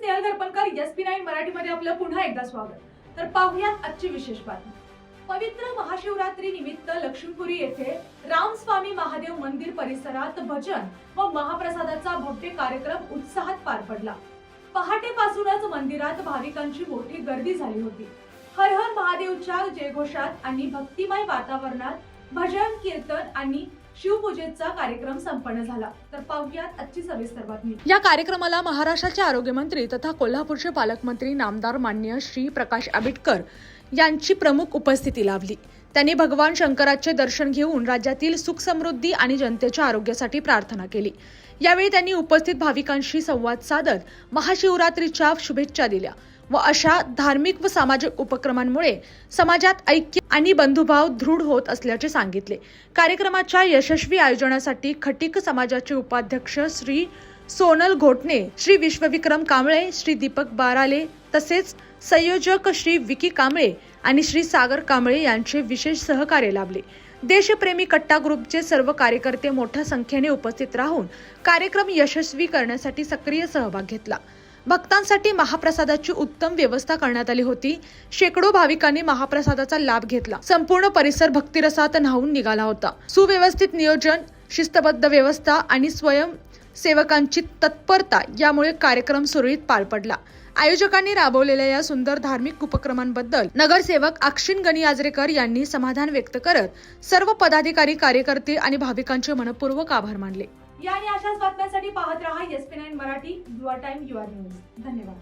Snehal Darpankar S P nine मराठीमध्ये आपलं पुन्हा एकदा स्वागत. तर पाहुयात आजची विशेष बातमी. पवित्र महाशिवरात्री निमित्त लक्ष्मीपुरी येथे रामस्वामी महादेव मंदिर परिसरात भजन व महाप्रसादाचा भव्य कार्यक्रम उत्साहात पार पडला. पहाटेपासूनच मंदिरात भाविकांची मोठी गर्दी झाली होती. हर हर महादेवच्या जयघोषात आणि भक्तिमय वातावरणात भजन कीर्तन आणि शिवपूजेचा कार्यक्रम संपन्न झाला. तर पाहुयात आजची सविस्तर बातमी. या कार्यक्रमाला महाराष्ट्राचे आरोग्यमंत्री तथा कोल्हापूरचे पालकमंत्री नामदार मान्य श्री प्रकाश आंबेडकर यांची प्रमुख उपस्थिती लाभली. त्यांनी भगवान शंकराचे दर्शन घेऊन राज्यातील सुख समृद्धी आणि जनतेच्या आरोग्यासाठी प्रार्थना केली. यावेळी त्यांनी उपस्थित भाविकांशी संवाद साधत महाशिवरात्रीच्या शुभेच्छा दिल्या. व अशा धार्मिक व सामाजिक उपक्रमांमुळे समाजात ऐक्य आणि बंधुभाव दृढ होत असल्याचे सांगितले. कार्यक्रमाच्या यशस्वी आयोजनासाठी खटिक समाजाचे उपाध्यक्ष श्री सोनल घोटणे श्री विश्वविक्रम कांबळे श्री दीपक बाराले तसेच संयोजक श्री विकी कांबळे आणि श्री सागर कांबळे यांचे विशेष सहकार्य लाभले. देशप्रेमी कट्टा ग्रुपचे सर्व कार्यकर्ते मोठ्या संख्येने उपस्थित राहून कार्यक्रम यशस्वी करण्यासाठी सक्रिय सहभाग घेतला. भक्तांसाठी महाप्रसादाची उत्तम व्यवस्था करण्यात आली होती. शेकडो भाविकांनी महाप्रसादाचा लाभ घेतला. संपूर्ण परिसर भक्तिरसात न्हावून निघाला होता. सुव्यवस्थित नियोजन शिस्तबद्ध व्यवस्था आणि स्वयंसेवकांची तत्परता यामुळे कार्यक्रम सुरळीत पार पडला. आयोजकांनी राबवलेल्या या सुंदर धार्मिक उपक्रमांबद्दल नगरसेवक अक्षिन गणी आजरेकर यांनी समाधान व्यक्त करत सर्व पदाधिकारी कार्यकर्ते आणि भाविकांचे मनपूर्वक आभार मानले. या आणि अशाच बातम्यांसाठी पाहत राहा S P nine Marathi your time your news. धन्यवाद.